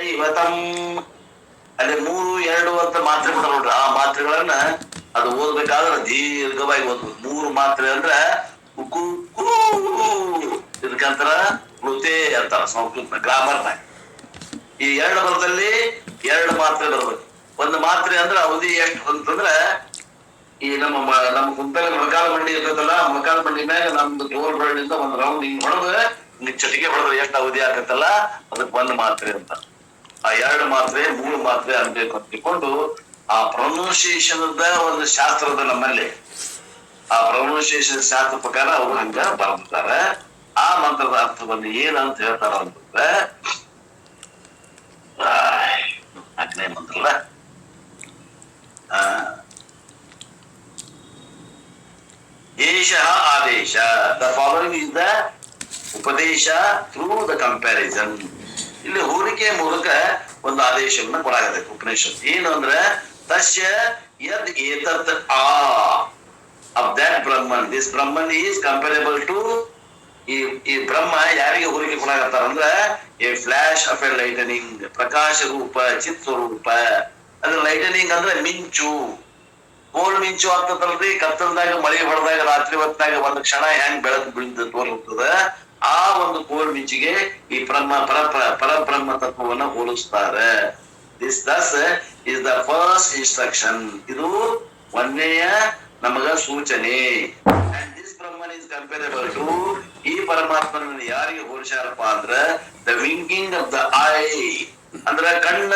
ದೈವತಂ ಅಲ್ಲಿ ಮೂರು, ಎರಡು ಅಂತ ಮಾತ್ರೆ ಬರ್ತಾವ ನೋಡ್ರಿ. ಆ ಮಾತ್ರೆಗಳನ್ನ ಅದು ಓದ್ಬೇಕಾದ್ರೆ ದೀರ್ಘವಾಗಿ ಓದ್ಬೇಕು. ಮೂರು ಮಾತ್ರೆ ಅಂದ್ರ ಉಕು ಇದಕ್ಕಂತರ ಮೃತೆ ಅಂತಾರ ಸಂಸ್ಕೃತ ಗ್ರಾಮರ್ನಾಗ ಈ ಎರಡು ಬರದಲ್ಲಿ ಎರಡು ಮಾತ್ರೆ ಬರ್ಬೇಕು. ಒಂದು ಮಾತ್ರೆ ಅಂದ್ರೆ ಅವಧಿ ಎಷ್ಟು ಅಂತಂದ್ರ ಈ ನಮ್ಮ ನಮ್ಮ ಕುಂತಲ ಮೊಳಕಾಲ ಬಂಡಿ ಇರ್ತದಲ್ಲ ಮೊಳಕಾಲ ಬಂಡಿ ಮ್ಯಾಗ ನಮ್ದು ಜೋರ್ ಬರಡಿಂದ ಒಂದ್ ರೌಂಡ್ ಹಿಂಗ್ ಹೊಡೆದು ಹಿಂಗ್ ಚಟಿಕೆ ಹೊಡೆದ್ರೆ ಎಷ್ಟು ಅವಧಿ ಆಗತ್ತಲ್ಲ, ಅದಕ್ಕೆ ಒಂದು ಮಾತ್ರೆ ಅಂತ. ಆ ಎರಡು ಮಾತ್ರೆ ಮೂರು ಮಾತ್ರೆ ಅನ್ಬೇಕು ಅಂತ ತಿಳ್ಕೊಂಡು ಆ ಪ್ರೊನೌನ್ಸಿಯೇಷನ್ ಒಂದು ಶಾಸ್ತ್ರದ ನಮ್ಮಲ್ಲಿ. ಆ ಪ್ರೊನೌನ್ಸಿಯೇಷನ್ ಶಾಸ್ತ್ರ ಪ್ರಕಾರ ಅವರು ಹಂಗ ಬರ್ತಾರೆ ಆ ಮಂತ್ರದ ಅರ್ಥವನ್ನು ಏನಂತ ಹೇಳ್ತಾರ ಅಂತಂದ್ರೆ ನಾಲ್ಕನೇ ಮಂತ್ರ ಅಲ್ಲ ಆ, ಏಷ ಆದೇಶ. ದ ಫಾಲೋಯಿಂಗ್ ಇಸ್ ದ ಉಪದೇಶ ಥ್ರೂ ದ ಕಂಪ್ಯಾರಿಸನ್ ಇಲ್ಲಿ ಹೋಲಿಕೆ ಮೂಲಕ ಒಂದು ಆದೇಶವನ್ನ ಕೊಡಾಗತ್ತೆ ಉಪನಿಷತ್ ಏನು ಅಂದ್ರೆ, ತಸ್ಯ ಯದ್ ಏತತ್ ಆ of that Brahman this Brahman is comparable to ಈ ಈ ಬ್ರಹ್ಮ ಯಾರಿಗೆ ಹೋಲಿಕೆ ಕೊಡಾಗತ್ತಾರ ಅಂದ್ರ a flash of a lightning ಪ್ರಕಾಶ ರೂಪ, ಚಿತ್ ಸ್ವರೂಪ. ಅಂದ್ರೆ ಲೈಟನಿಂಗ್ ಅಂದ್ರೆ ಮಿಂಚು. ಕೋಲ್ ಮಿಂಚು ಆಗ್ತದಲ್ರಿ? ಕತ್ತಲದಾಗ ಮಳೆ ಹೊಡೆದಾಗ ರಾತ್ರಿ ಹೊತ್ತಾಗ ಒಂದು ಕ್ಷಣ ಹೆಂಗ್ ಬೆಳಕು ಬೀಳ್ದ ತೋರುತ್ತದ ಆ ಒಂದು ಕೋಲ್ ಮಿಂಚಿಗೆ ಈ ಬ್ರಹ್ಮ ಪರ ಪರಬ್ರಹ್ಮ ತತ್ವವನ್ನ ಹೋಲಿಸ್ತಾರೆ. This thus is the first instruction ಇದು ಒಂದನೆಯ ನಮಗ ಸೂಚನೆ. And this Brahman is comparable to ಈ ಪರಮಾತ್ಮನ ಯಾರಿಗೆ ಹೋಲಿಸ್ಯಾರಪ್ಪ ಅಂದ್ರ the winking of the eye ಅಂದ್ರ ಕಣ್ಣ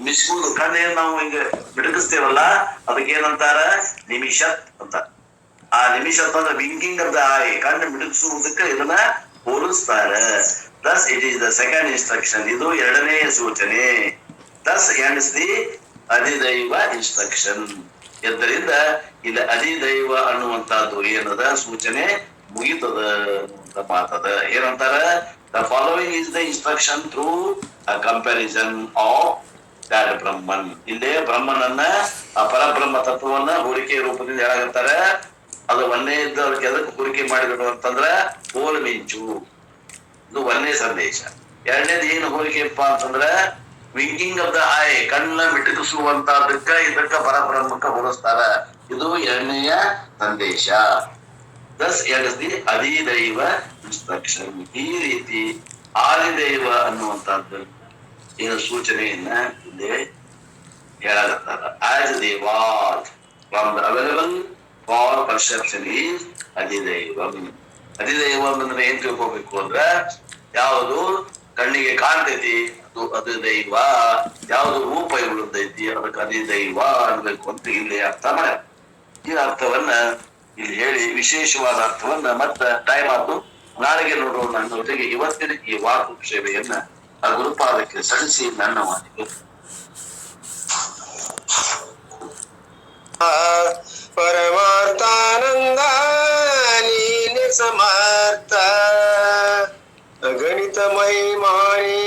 ಮಿಸ್ಕೂದು ಕಣ್ಣ ಏನ್ ನಾವು ಹಿಂಗ ಬಿಡಗಿಸ್ತೇವಲ್ಲ ಅದಕ್ಕೆ ಏನಂತಾರ? ನಿಮಿಷತ್ ಅಂತ. ಆ ನಿಮಿಷತ್ ಅಂದ್ರೆ ವಿಂಕಿಂಗ್ ಆಫ್ ದ ಐ ಕಣ್ಣು ಮಿಡುಗಿಸುವುದಕ್ಕೆ ಇದನ್ನ ಹೋಲಿಸ್ತಾರೆ. Thus it is the second instruction ಇದು ಎರಡನೇ ಸೂಚನೆ. ದಸ್ ಎಂಡ್ಸ್ ದಿ ಅಧಿದೈವ ಇನ್ಸ್ಟ್ರಕ್ಷನ್ ಎದ್ದರಿಂದ ಇಲ್ಲಿ ಅಧಿದೈವ ಅನ್ನುವಂತಹದ್ದು ಏನದ? ಸೂಚನೆ ಮುಗಿತದ ಅಂತ ಮಾತದ. ಏನಂತಾರ? The following is the instruction through comparison of that Brahman ಇಲ್ಲೇ ಬ್ರಹ್ಮನನ್ನ ಆ ಪರಬ್ರಹ್ಮ ತತ್ವವನ್ನ ಹೋಲಿಕೆ ರೂಪದಿಂದ ಹೇಳಾಗತ್ತಾರೆ ಅದು ಒಂದೇ ಇದ್ದವ್ರಿಗೆ ಎದಕ್ಕೆ ಹೋಲಿಕೆ ಮಾಡಿದ್ರು ಅಂತಂದ್ರ ಹೋಲ್ ಮಿಂಚು. ಇದು ಒಂದೇ ಸಂದೇಶ. ಎರಡನೇದು ಏನು ಹೋಲಿಕೆಪ್ಪ ಅಂತಂದ್ರ ವಿಂಕಿಂಗ್ ಆಫ್ ದ ಐ ಕಣ್ಣ ಮಿಟುಕಿಸುವಂತಹದಕ್ಕ ಇದಕ್ಕ ಪರಬ್ರಹ್ಮಕ್ಕ ಹೋಲಿಸ್ತಾರ. ಇದು ಎರಡನೆಯ ಸಂದೇಶ. ದಸ್ ಎಸ್ ದಿ ಅಧಿದೈವ ಇನ್ಸ್ಟ್ರಕ್ಷನ್ ಈ ರೀತಿ ಆದಿದೈವ ಅನ್ನುವಂತಹದ್ದು ಏನು ಸೂಚನೆಯನ್ನ ಇಲ್ಲಿ ಹೇಳಕತ್ತಾರ. As ದೇವಾಲ್ from the available for perception is ಅಧಿದೈವಂ ಅಧಿದೈವಂ ಅಂದ್ರೆ ಏನ್ ತಿಳ್ಕೊಬೇಕು ಅಂದ್ರ, ಯಾವುದು ಕಣ್ಣಿಗೆ ಕಾಣ್ತೈತಿ, ಅದು ಅದು ದೈವ ಯಾವುದು ರೂಪ ಇಳಿದೈತಿ ಅದಕ್ಕೆ ಅಧಿದೈವ ಅನ್ಬೇಕು ಅಂತ ಇಲ್ಲಿ ಅರ್ಥ ಮಾಡ. ಈ ಅರ್ಥವನ್ನ ಇಲ್ಲಿ ಹೇಳಿ, ವಿಶೇಷವಾದ ಅರ್ಥವನ್ನ ಮತ್ತ ಟೈಮ್ ಆತು ನಾಳೆಗೆ ನೋಡೋಣ ನನ್ನ ಜೊತೆಗೆ ಇವತ್ತಿನ ಈ ವಾಕು ಸೇವೆಯನ್ನ ಆ ಗುರುಪಾದಕ್ಕೆ ಸಲ್ಲಿಸಿ ನನ್ನ ಮಾತಿಗೆ. ಪರಮಾರ್ಥಾನಂದ ನೀನೆ ಸಮರ್ಥ ಅಗಣಿತ ಮಹಿಮಾನಿ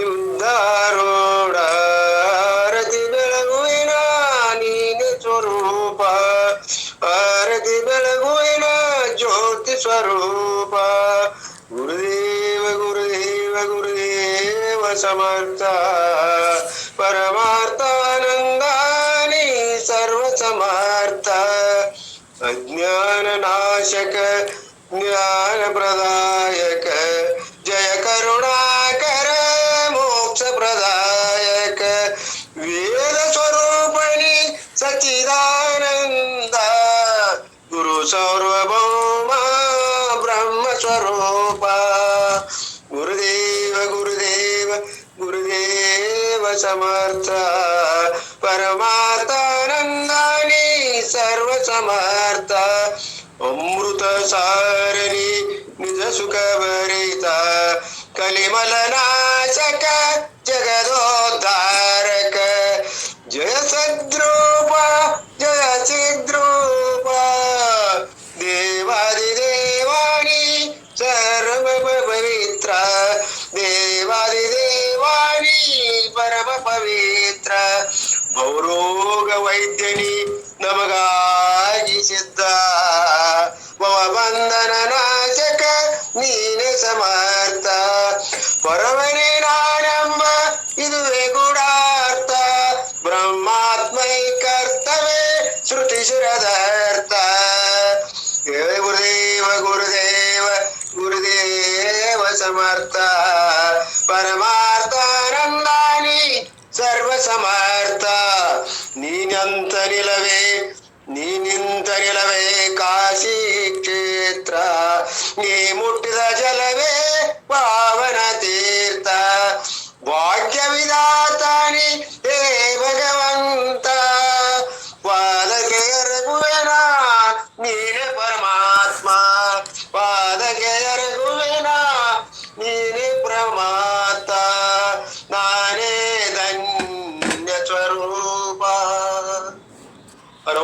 ಯುದ್ಧಾರೂಢ ಆರತಿ ಬೆಳಗುವಿನ ನೀನೆ ಸ್ವರೂಪ ಆರತಿ ಬೆಳಗುವಿನ ಜ್ಯೋತಿ ಸ್ವರೂಪ ಗುರುದೇವ ಗುರುದೇವ ಗುರುದೇವ ಸಮರ್ಥ ಪರಮಾರ್ಥಾನಂದ नाशक ज्ञान प्रदायक। जय करुणा कर, मोक्ष प्रदायक। वेद स्वरूपणी सचिदानंद गुरु सौरभम ब्रह्म स्वरूप। गुरुदेव गुरुदेव गुरुदेव समर्थ। परमात्मानंदानी सर्व समर्थ अमृत सारणी निज सुख भरिता कलिमल नाशक जगदोद्धारक। जय सद्रूप जय सिद्रूप। देवादिदेवाणी सर्व पवित्र देवादिदेवाणी परम पवित्र भौरोग वैद्यनी नमगायि सिद्धा। ಈಶ್ವರದ ಅರ್ಥ ಹೇ ಗುರುದೇವ ಗುರುದೇವ ಗುರುದೇವ ಸಮರ್ಥ ಪರಮಾರ್ಥಾನಂದಾನಿ ಸರ್ವ ಸಮರ್ಥ ನೀನಂತ ನಿಲವೇ ನೀನಿಂತ ನಿಲವೇ ಕಾಶಿ ಕ್ಷೇತ್ರ ನೀ ಮುಟ್ಟಿದ ಜಲವೇ ಬಾ Para